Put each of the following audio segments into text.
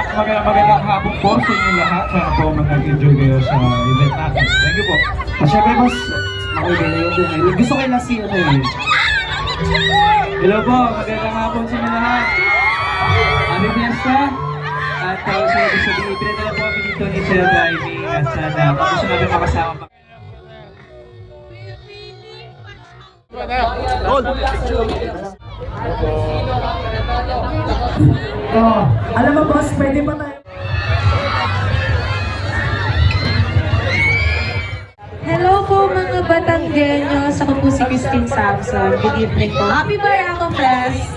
Magandang magandang hapon po sa inyo lahat. Sana po mag-enjoy kayo sa event natin. Thank you po. At syempre, boss, makuha na yun. Gusto last year na yun. Hello po, magandang hapon sa inyo lahat. Happy Fiesta. At uh, sa gusto din, ibinadala po kami dito ni Sir Driving at sana gusto namin makasama pa. Oh, alam mo, boss, pwede pa tayo. Hello po mga Batanggenyos. Ako po si Christine Samson. Good evening po. Happy Barako Fest!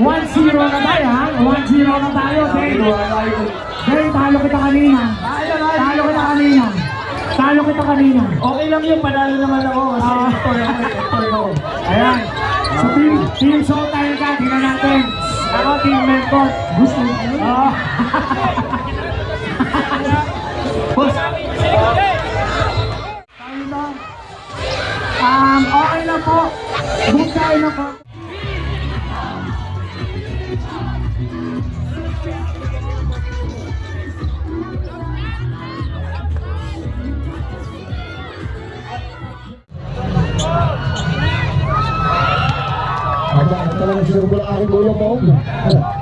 One zero na tayo ha? One zero na tayo, Dave. Dave, talo kita kanina. Talo kita kanina. Talo kita kanina. Okay lang yun, panalo naman ako. Kasi Ah. ito yung ito yung Ayan. So, team, team showtime ka. Tingnan natin. Ako, team Melcott. Gusto mo? Oo. Boss, Tayo na. Um, okay na po. Book tayo na po. हाताला लक्ष आहे गोला पाहून